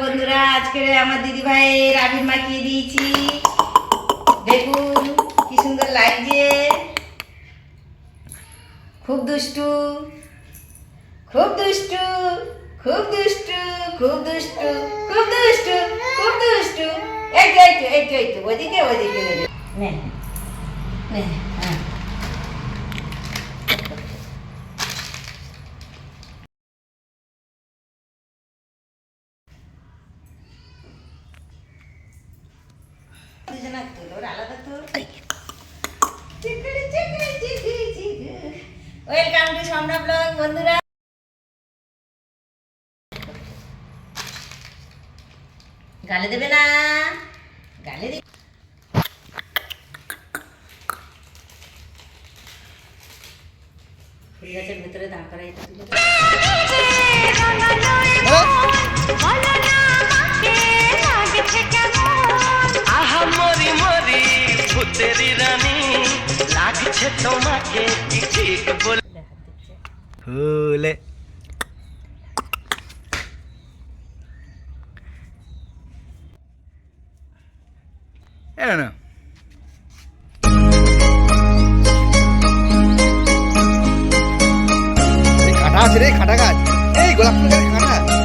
বন্ধুরা, আজকে আমার দিদি ভাই আবির মাখিয়ে দিয়েছি? দেখুন, কি সুন্দর লাগছে। খুব দুষ্টু খুব দুষ্টু খুব দুষ্টু খুব দুষ্টু খুব দুষ্টু খুব দুষ্টু। এই তো এই তো এই তো ওদিকে ওদিকে। নে নে হ্যাঁ। আলাদা গালে দেবে না। গালে দি ফুল গাছের ভেতরে দাঁড় করাই। ফুলে। খাটা আছে রে খাটা গাছ। এই গোলাপ ফুল গাছ খাটা